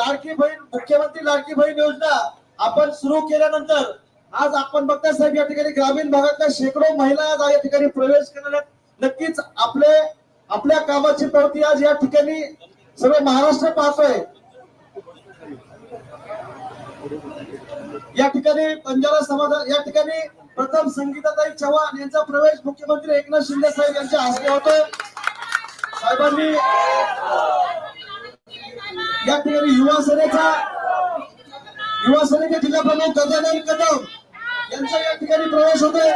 लाडकी बहीण मुख्यमंत्री लाडकी बहीण योजना आपण सुरू केल्यानंतर आज आपण बघता साहेब या ठिकाणी ग्रामीण भागातल्या शेकडो महिला आज या ठिकाणी प्रवेश करणार नक्कीच आपले आपल्या कामाची प्रवृत्ती आज या ठिकाणी सगळं महाराष्ट्र पाहतोय. या ठिकाणी बंजारा समाज या ठिकाणी प्रथम संगीताताई चव्हाण यांचा प्रवेश मुख्यमंत्री एकनाथ शिंदे साहेब यांच्या हस्ते होतोय. साहेबांनी या ठिकाणी युवा सेनेचा युवा सेनेचे जिल्हा प्रमुख गजानन कदम यांचा या ठिकाणी प्रवेश होते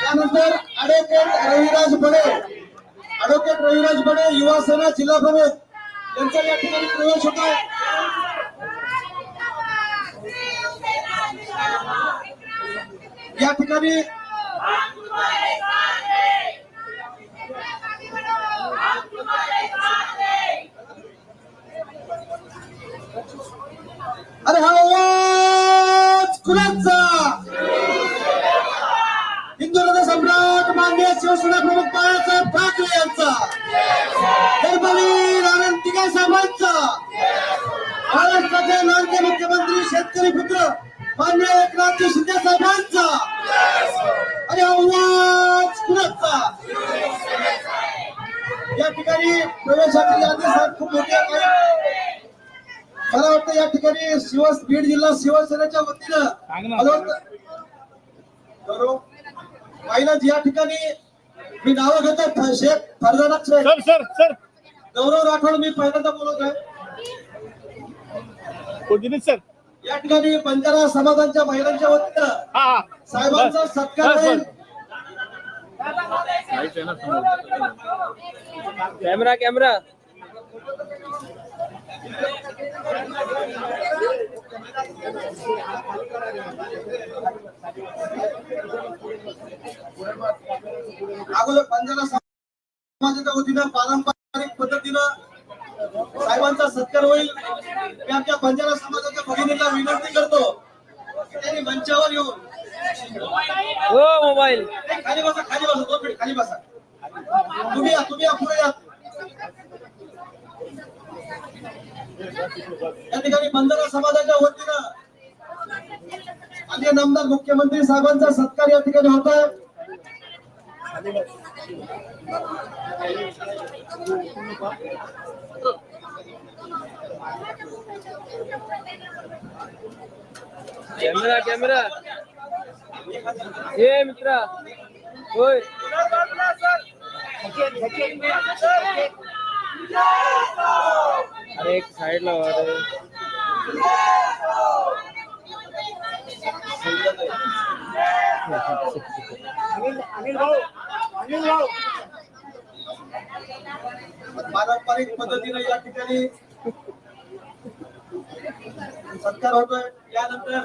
त्यानंतर ऍडव्होकेट रविराज बडे ऍडव्होकेट रविराज बडे युवा सेना जिल्हा प्रमुख यांचा या ठिकाणी प्रवेश होतो या ठिकाणी अरे ठिकाणी शिव बीड जिल्हा शिवसेनेच्या वतीनं. पहिलाच या ठिकाणी मी नावं घेतो Sheikh Farzana Sheikh. Sir sir sir. Gaurav Rathod मी पहिल्यांदा बोलत आहे. सर? या ठिकाणी बंजारा समाजांच्या महिलांच्या वतीनं साहेबांचा सत्कार होईल कॅमेरा कॅमेरा अगोदर बंजारा समाजाच्या वतीनं पारंपरिक पद्धतीनं साहेबांचा सत्कार होईल. मी आमच्या बंजारा समाजाच्या भगिनीला विनंती करतो की त्यांनी मंचावर येऊन हो मोबाईल. खाली बसा खाली बसा दोन मिनिट खाली बसा. तुम्ही तुम्ही या पुढे या या ठिकाणी बंजारा समाजाच्या वतीनं माननीय आमदार मुख्यमंत्री साहेबांचा सत्कार या ठिकाणी होत आहे. Camera camera. हे मित्रा होय. अरे एक साइडला वा रे. पारंपरिक पद्धतीने या ठिकाणी सत्कार होतोय. यानंतर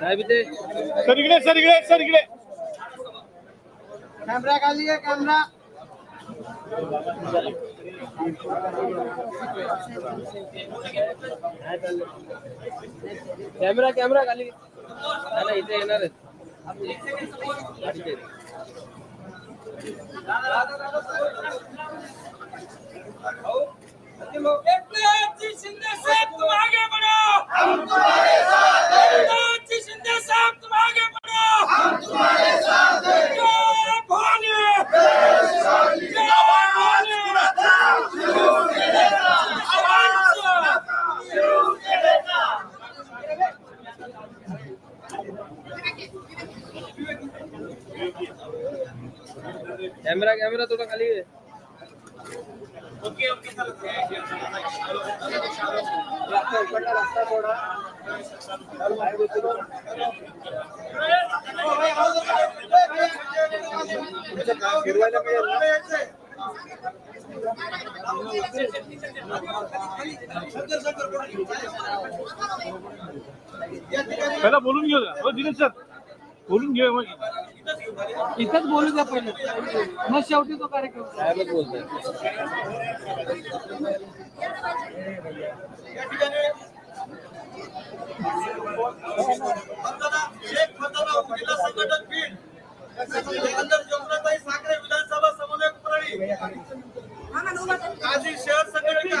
सर इकडे सर इकडे सर इकडे कॅमेरा खाली आहे कॅमेरा कॅमेरा कॅमेरा खाली इथे येणार कॅमेरा शिंदे साहब तुम आगे बढ़ो हम तुम्हारे साथ हैं एकनाथ जी शिंदे साहब तुम आगे बढ़ो हम तुम्हारे साथ हैं जय भवानी जय भवानी कॅमेरा कॅमेरा थोडा खाली घे. पहिला बोलून घेऊया हो दिनेश सर बोलून घेऊया मग इथंच बोलू द्या पहिले. मग शेवटी तो कार्यक्रम बीड साखरे विधानसभा समन्वयक प्रणाली शहर संघटना.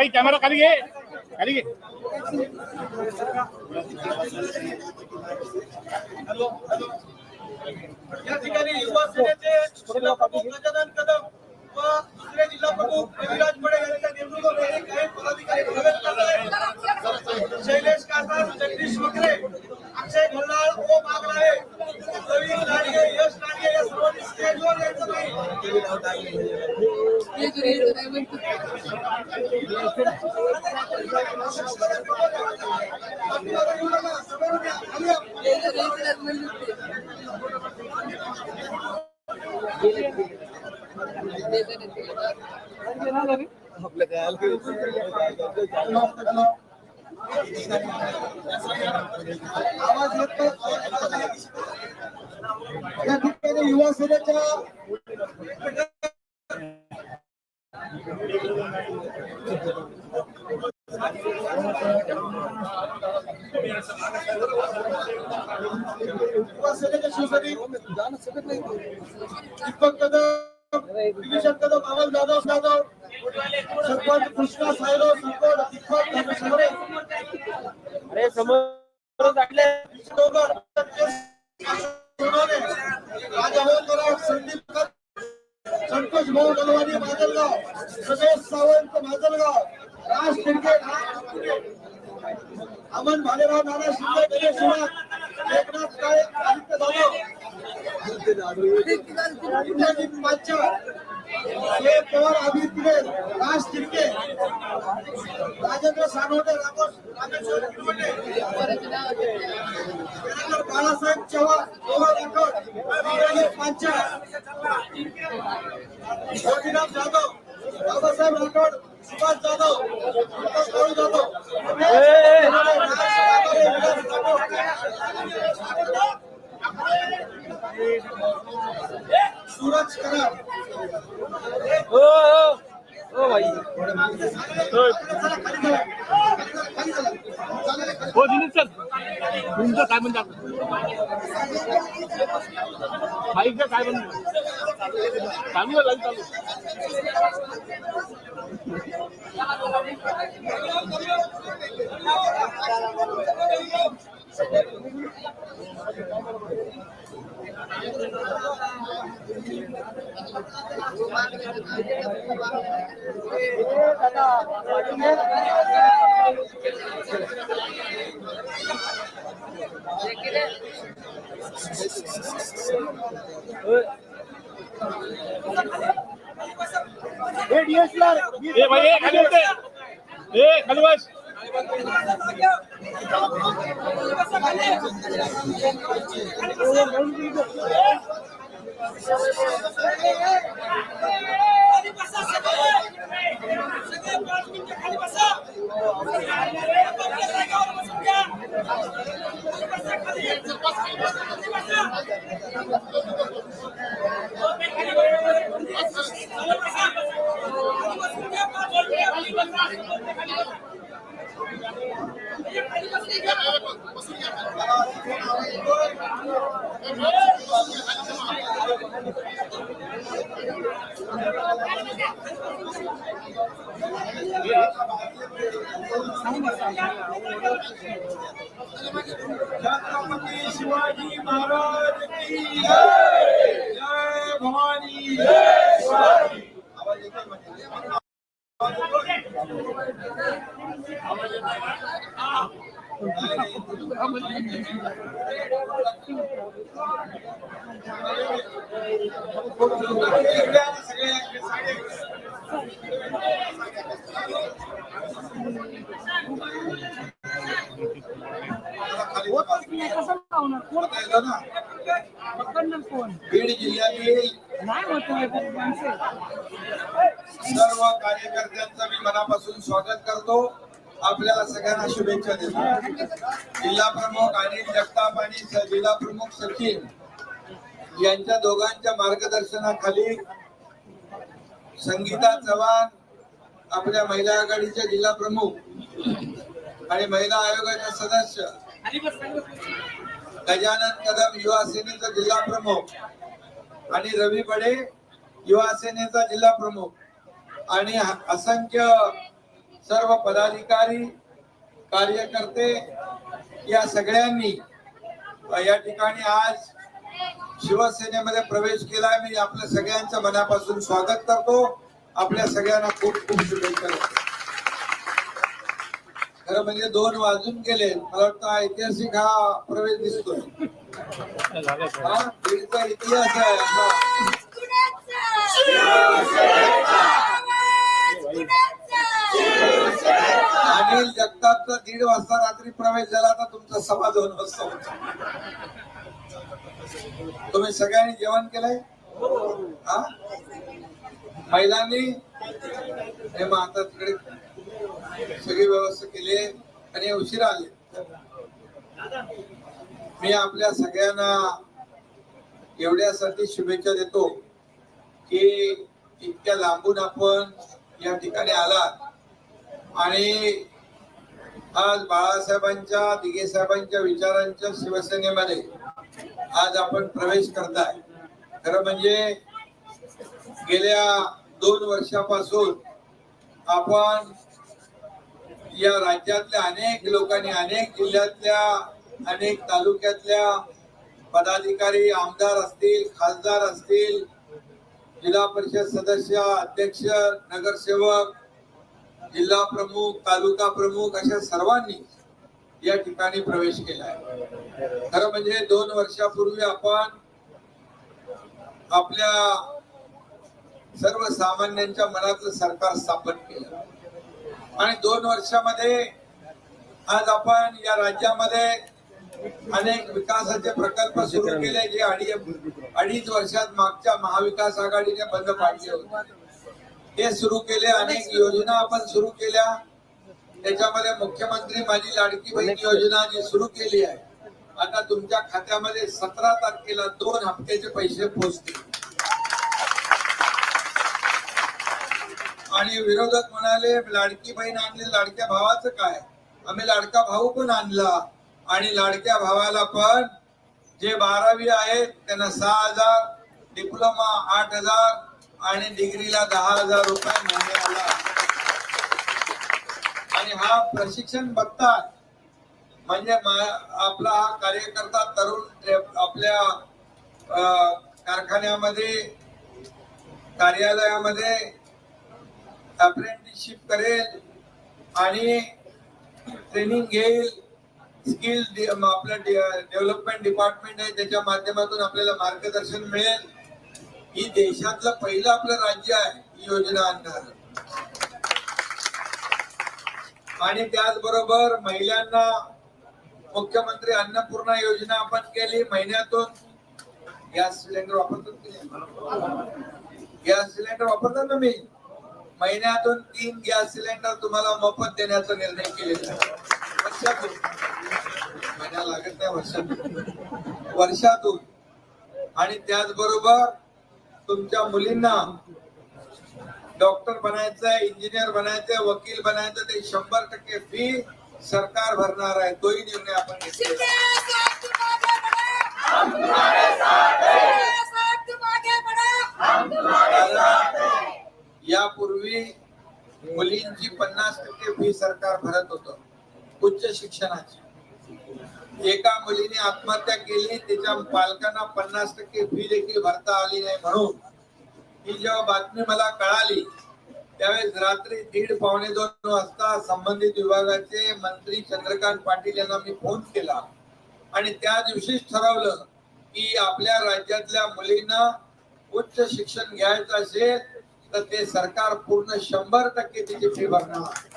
भाई कॅमेरा खाली घे. खाली घे. या ठिकाणी युवा सेनेचे जिल्हा प्रमुख गजानन कदम व दुसरे जिल्हा प्रमुख रविराज बडे यांच्या नेतृत्वाखाली काही पदाधिकारी प्रवेश करत आहेत शैलेश कासार जगदीश वकरे अक्षय भल्लाळ ओम आगलाळे प्रवीण लाडगे यश लाडगे या सर्वांनी स्टेजवर यायचं नाही. आवाज येत नाही. या ठिकाणी युवा सेनेच्या युवा सेनेचे शिवसैनिक दीपक कदम विभीषण कदम अमल जाधव जाधव सरपंच कृष्णा सायरो सरपंच दीपक अरे समोर अमन भालेराव नाना शिंदे गणेश शिवाय एकनाथ काळे आदित्य जाधव. इंद्रजित हे पवार अभित पिरेल राज तिरके राजेंद्र सानवटे रामेश्वर किरवटे बाळासाहेब चव्हाण पवार राठोड इंद्रजित पाच्चा गोपीनाथ जाधव बाबासाहेब राठोड सुभाष जाधव प्रकाश भाऊ जाधव सूरज कराड ओ भाई हो दिनेश सर तुमचं काय म्हणता बाईकचं काय म्हणता चालू आहे चालू Thank you. ए भाई ए खाली होते ए खाली बस. खाली बस. सगळे सगळे खाली बसा आपल्या जागेवर बसून घ्या खाली बसा खाली खाली बसा खाली बसा खाली बसा खाली बसून घ्या पाच मिनिटं खाली बसा खाली बसा खाली बसून घ्या छत्रपती शिवाजी महाराज की जय। जय भवानी जय शिवाजी आवाज येतोय म्हणजे? आवाज येतोय? इकडे आणि सगळे सगळे खाली होतच नाही कसं लावणार कोण? पकडणार कोण? बीड जिल्ह्यातील नाही होत माणसे सर्व कार्यकर्त्यांचं मी मनापासून स्वागत करतो. आपल्याला सगळ्यांना शुभेच्छा देतो. जिल्हा प्रमुख अनिल जगताप आणि जिल्हा प्रमुख सचिन यांच्या दोघांच्या मार्गदर्शनाखाली संगीता चव्हाण आपल्या महिला आघाडीच्या जिल्हा प्रमुख आणि महिला आयोगाच्या सदस्य गजानन कदम युवा सेनेचा जिल्हा प्रमुख आणि रवी बडे युवा सेनेचा जिल्हा प्रमुख आणि असंख्य सर्व पदाधिकारी कार्यकर्ते या सगळ्यांनी या ठिकाणी आज शिवसेनेमध्ये प्रवेश केलाय. मी आपल्या सगळ्यांचं मनापासून स्वागत करतो. आपल्या सगळ्यांना खूप खूप शुभेच्छा खरं म्हणजे दोन वाजून गेले. मला वाटतं ऐतिहासिक हा प्रवेश दिसतोय. हा बीडचा इतिहास आहे. आणि जगतापचा दीड वाजता रात्री प्रवेश झाला तर तुमचा सभा दोन वाजता होता. तुम्ही सगळ्यांनी जेवण केलंय? हा? महिलांनी हे मग आता तिकडे सगळी व्यवस्था केली आणि उशीर आले. मी आपल्या सगळ्यांना एवढ्यासाठी शुभेच्छा देतो की इतक्या लांबून आपण या ठिकाणी आलात. आणि आज बाळासाहेबांच्या दिघे साहेबांच्या विचारांच्या शिवसेनेमध्ये आज आपण प्रवेश करताय. खरं म्हणजे गेल्या दोन वर्षापासून आपण या राज्यातल्या अनेक लोकांनी अनेक जिल्ह्यातल्या अनेक तालुक्यातल्या पदाधिकारी आमदार असतील खासदार असतील जिल्हा परिषद सदस्य अध्यक्ष नगरसेवक जिल्हा प्रमुख तालुका प्रमुख अशा सर्वांनी या ठिकाणी प्रवेश केला आहे. खरं म्हणजे दोन वर्षापूर्वी आपण आपल्या सर्वसामान्यांच्या मनातलं सरकार स्थापन केलं. आणि दोन वर्षामध्ये आज आपण या राज्यामध्ये अनेक विकासाचे प्रकल्प सुरू केले जे अडी अडीच वर्षात मागच्या महाविकास आघाडीने बंद पाडले होते. ते सुरू केले अनेक योजना आपण सुरू केल्या. त्याच्यामध्ये मुख्यमंत्री माझी लाडकी बहीण योजना जी सुरू केली आहे. आता तुमच्या खात्यामध्ये सतरा तारखेला दोन हप्त्याचे पैसे पोहोचतील आणि विरोधक म्हणाले लाडकी बहीण आणली लाडक्या भावाचं काय? आम्ही लाडका भाऊ पण आणला आणि लाडक्या भावाला पण जे बारावी आहेत त्यांना सहा हजार डिप्लोमा आठ हजार आणि डिग्रीला दहा हजार रुपये महिन्याला आणि हा प्रशिक्षण बघतात म्हणजे आपला हा कार्यकर्ता तरुण आपल्या कारखान्यामध्ये कार्यालयामध्ये अप्रेंटिसशिप करेल आणि ट्रेनिंग घेईल. स्किल आपलं डेव्हलपमेंट डिपार्टमेंट आहे त्याच्या माध्यमातून आपल्याला मार्गदर्शन मिळेल. ही देशातलं पहिलं आपलं राज्य आहे ही योजना आणणार आणि त्याचबरोबर महिलांना मुख्यमंत्री अन्नपूर्णा योजना आपण केली महिन्यातून. गॅस सिलेंडर वापरतात गॅस सिलेंडर वापरतात ना मी महिन्यातून तीन गॅस सिलेंडर तुम्हाला मोफत देण्याचा निर्णय केलेला वर्षातून. महिना लागत नाही वर्षातून. वर्षातून. आणि त्याचबरोबर तुमच्या मुलींना डॉक्टर बनायचंय इंजिनियर बनायचंय वकील बनायचं ते शंभर टक्के फी सरकार भरणार आहे. तोही निर्णय आपण. कारण यापूर्वी मुलींची पन्नास टक्के फी सरकार भरत होत उच्च शिक्षणाची. एका मुलीने आत्महत्या केली तिच्या पालकांना पन्नास टक्के फी देखील भरता आली नाही म्हणून ही जेव्हा बातमी मला कळाली त्यावेळेस रात्री दीड पावणे दोन वाजता संबंधित विभागाचे मंत्री चंद्रकांत पाटील यांना मी फोन केला. आणि त्या दिवशीच ठरवलं की आपल्या राज्यातल्या मुलींना उच्च शिक्षण घ्यायचं असेल तर ते सरकार पूर्ण शंभर टक्के तिची फी भरणार.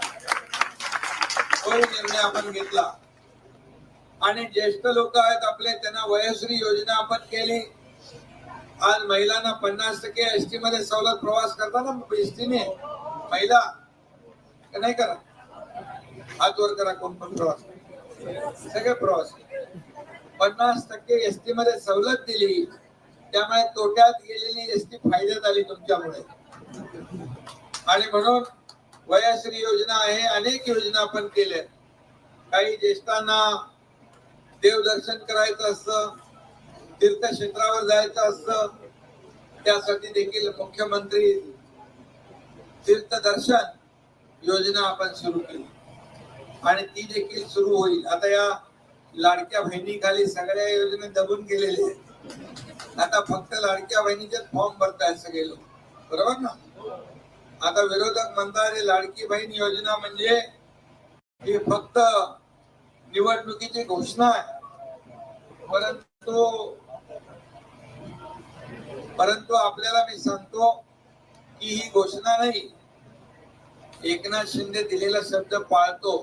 निर्णय आपण घेतला. आणि ज्येष्ठ लोक आहेत आपले त्यांना वयश्री योजना आपण केली. आज महिलांना पन्नास टक्के एस टी मध्ये सवलत प्रवास करताना एसटीने महिला नाही करा. हात वर करा कोण पण प्रवास सगळे प्रवास पन्नास टक्के एस टी मध्ये सवलत दिली. त्यामुळे तोट्यात गेलेली एस टी फायद्यात आली तुमच्यामुळे. आणि म्हणून वयाश्री योजना आहे अनेक योजना आपण केल्या. काही ज्येष्ठांना देवदर्शन करायचं असतं तीर्थक्षेत्रावर जायचं असतं त्यासाठी देखील मुख्यमंत्री तीर्थदर्शन योजना आपण सुरू केली. आणि ती देखील सुरू होईल. आता या लाडक्या बहिणीखाली सगळ्या योजना दबून गेलेल्या आहेत. आता फक्त लाडक्या बहिणीचे फॉर्म भरतायत सगळे लोक. बरोबर ना? आता विरोधक म्हणतात लाडकी बहीण योजना म्हणजे ही फक्त निवडणुकीची घोषणा आहे. परंतु परंतु आपल्याला मी सांगतो की ही घोषणा नाही. एकनाथ शिंदे दिलेला शब्द पाळतो.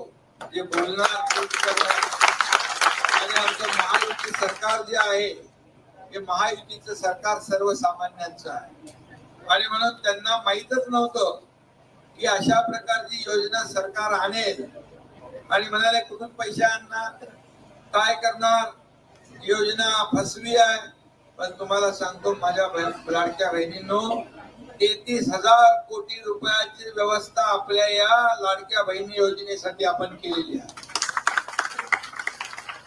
जे बोलणार आणि आमचं महायुती सरकार जे आहे हे महायुतीचं सरकार सर्वसामान्यांचं आहे. आणि म्हणून त्यांना माहीतच नव्हतं की अशा प्रकारची योजना सरकार आणेल. आणि म्हणाले कुठून पैसे आणणार? काय करणार? योजना फसवी आहे. पण तुम्हाला सांगतो माझ्या लाडक्या बहिणींनो तेहतीस हजार कोटी रुपयाची व्यवस्था आपल्या या लाडक्या बहिणी योजनेसाठी आपण केलेली आहे.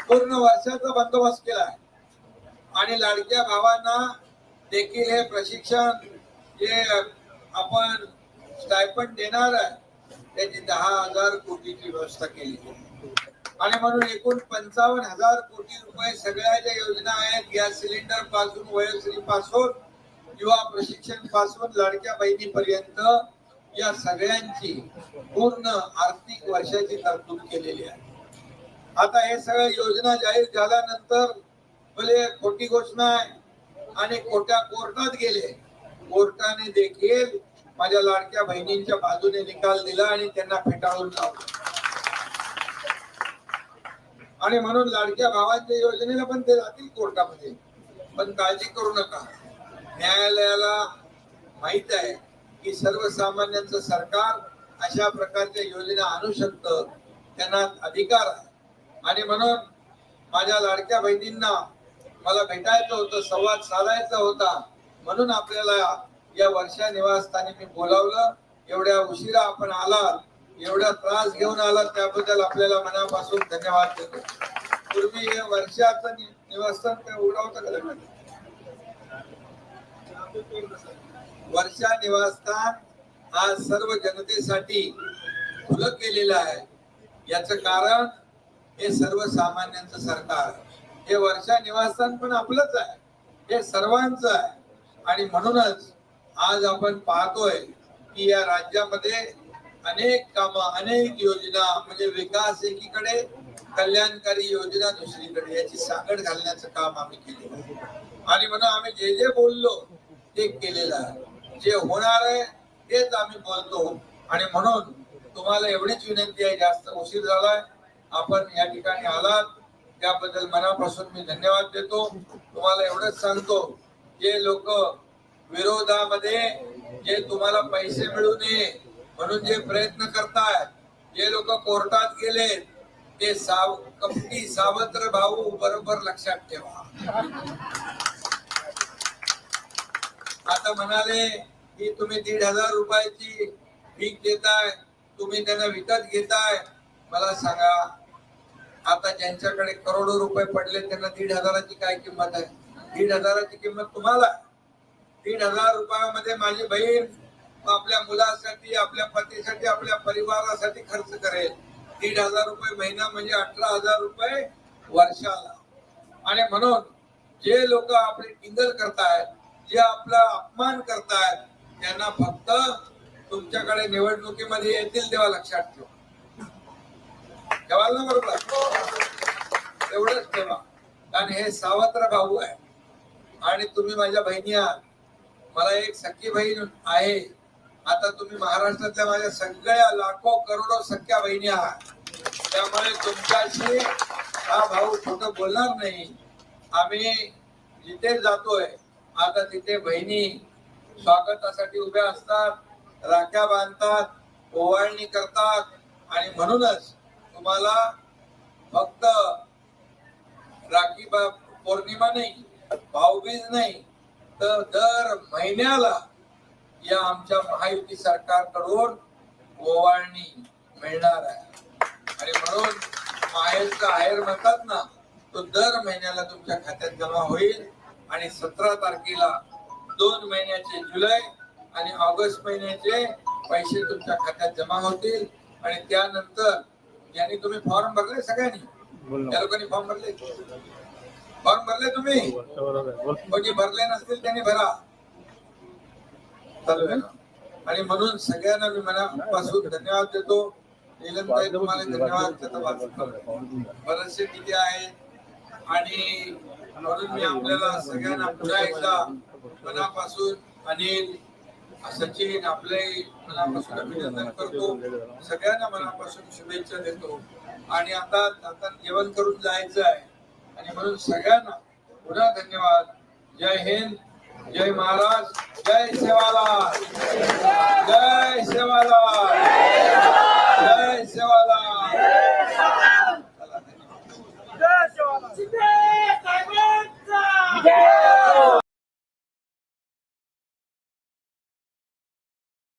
पूर्ण वर्षाचा बंदोबस्त केला आहे. आणि लाडक्या भावांना देखील हे प्रशिक्षण जे आपण स्टायपंड देणार आहे त्याची दहा हजार कोटीची व्यवस्था केली. आणि म्हणून एकूण पंचावन्न हजार कोटी रुपये सगळ्या ज्या योजना आहेत गॅस सिलेंडरपासून वयोश्री पासून युवा प्रशिक्षणपासून लाडक्या बहिणीपर्यंत या सगळ्यांची पूर्ण आर्थिक वर्षाची तरतूद केलेली आहे. आता हे सगळ्या योजना जाहीर झाल्यानंतर भले खोटी घोषणा आहे आणि खोट्या कोर्टात गेले कोर्टाने देखील माझ्या लाडक्या बहिणींच्या बाजूने निकाल दिला आणि त्यांना फेटाळून लावलं. आणि म्हणून लाडक्या भावांच्या योजनेला पण ते जातील कोर्टामध्ये. पण काळजी करू नका. न्यायालयाला माहीत आहे की सर्वसामान्यांचं सरकार अशा प्रकारच्या योजना आणू शकतं त्यांना अधिकार आहे. आणि म्हणून माझ्या लाडक्या बहिणींना मला भेटायचं होतं संवाद साधायचा होता. म्हणून आपल्याला या वर्षा निवासस्थानी मी बोलावलं. एवढ्या उशिरा आपण आलात एवढा त्रास घेऊन आलात त्याबद्दल आपल्याला मनापासून धन्यवाद देतो. पूर्वी हे वर्षाचं निवासस्थान काय उघडावतं का वर्षा निवासस्थान आज सर्व जनतेसाठी खुलं केलेलं आहे. याचं कारण हे सर्वसामान्यांचं सरकार आहे. हे वर्षा निवासस्थान पण आपलंच आहे. हे सर्वांचं आहे. आणि म्हणूनच आज आपण पाहतोय की या राज्यामध्ये अनेक काम अनेक योजना म्हणजे विकास एकीकडे कल्याणकारी योजना दुसरीकडे याची सांगड घालण्याचं काम आम्ही केलं आणि म्हणून आम्ही जे जे बोललो ते केलेलं आहे. जे होणार आहे तेच आम्ही बोलतो. आणि म्हणून तुम्हाला एवढीच विनंती आहे जास्त उशीर झालाय. आपण या ठिकाणी आलात. त्याबद्दल मनापासून मी धन्यवाद देतो. तुम्हाला एवढंच सांगतो. जे लोक विरोधामध्ये जे तुम्हाला पैसे मिळू नये म्हणून जे प्रयत्न करतात जे लोक कोर्टात गेले ते साव कपटी सावत्र भाऊ बरोबर लक्षात ठेवा. आता म्हणाले की तुम्ही दीड हजार रुपयाची भीक देताय तुम्ही त्यांना विकत घेताय. मला सांगा आता ज्यांच्याकडे करोडो रुपये पडले त्यांना दीड हजाराची काय किंमत आहे? दीड हजाराची किंमत तुम्हाला. दीड हजार रुपयामध्ये माझी बहीण आपल्या मुलासाठी आपल्या पतीसाठी आपल्या परिवारासाठी खर्च करेल. दीड हजार रुपये महिना म्हणजे अठरा हजार रुपये वर्षाला. आणि म्हणून जे लोक आपली टिंगल करतायत जे आपला अपमान करतायत त्यांना फक्त तुमच्याकडे निवडणुकीमध्ये येतील तेव्हा लक्षात ठेवा. ठेवाल ना बरोबर? एवढंच ठेवा. कारण हे सावत्र भाऊ आहे. आणि तुम्ही माझ्या बहिणी आहात. मला एक सख्खी बहीण आहे. आता तुम्ही महाराष्ट्रातल्या माझ्या सगळ्या लाखो करोडो सख्या बहिणी आहात. त्यामुळे तुमच्याशी हा भाऊ कुठं बोलणार नाही. आम्ही जिथे जातोय आता तिथे बहिणी स्वागतासाठी उभ्या असतात राख्या बांधतात ओवाळणी करतात आणि म्हणूनच तुम्हाला फक्त राखी पौर्णिमा नाही भाऊबीज नाही तर दर महिन्याला या आमच्या महायुती सरकारकडून ओवाळणी मिळणार आहे. आणि म्हणून माहेरचा आहेर म्हणतात ना तो दर महिन्याला तुमच्या खात्यात जमा होईल. आणि सतरा तारखेला दोन महिन्याचे जुलै आणि ऑगस्ट महिन्याचे पैसे तुमच्या खात्यात जमा होतील. आणि त्यानंतर यांनी तुम्ही फॉर्म भरले सगळ्यांनी. त्या लोकांनी फॉर्म भरले? फॉर्म भरले तुम्ही? बरोबर कोणी भरले नसतील त्यांनी भरा. आणि म्हणून सगळ्यांना मी मनापासून धन्यवाद देतो. नीलमताई तुम्हाला धन्यवाद बरेचसे किती आहेत. आणि म्हणून मी आपल्याला सगळ्यांना पुन्हा एकदा मनापासून अनिल सचिन आपले मनापासून अभिनंदन करतो. सगळ्यांना मनापासून शुभेच्छा देतो. आणि आता आता जेवण करून जायचं आहे. आणि म्हणून सगळ्यांना पुन्हा धन्यवाद. जय हिंद जय महाराज जय सेवाला जय सेवाला जय सेवाला जय सेवाला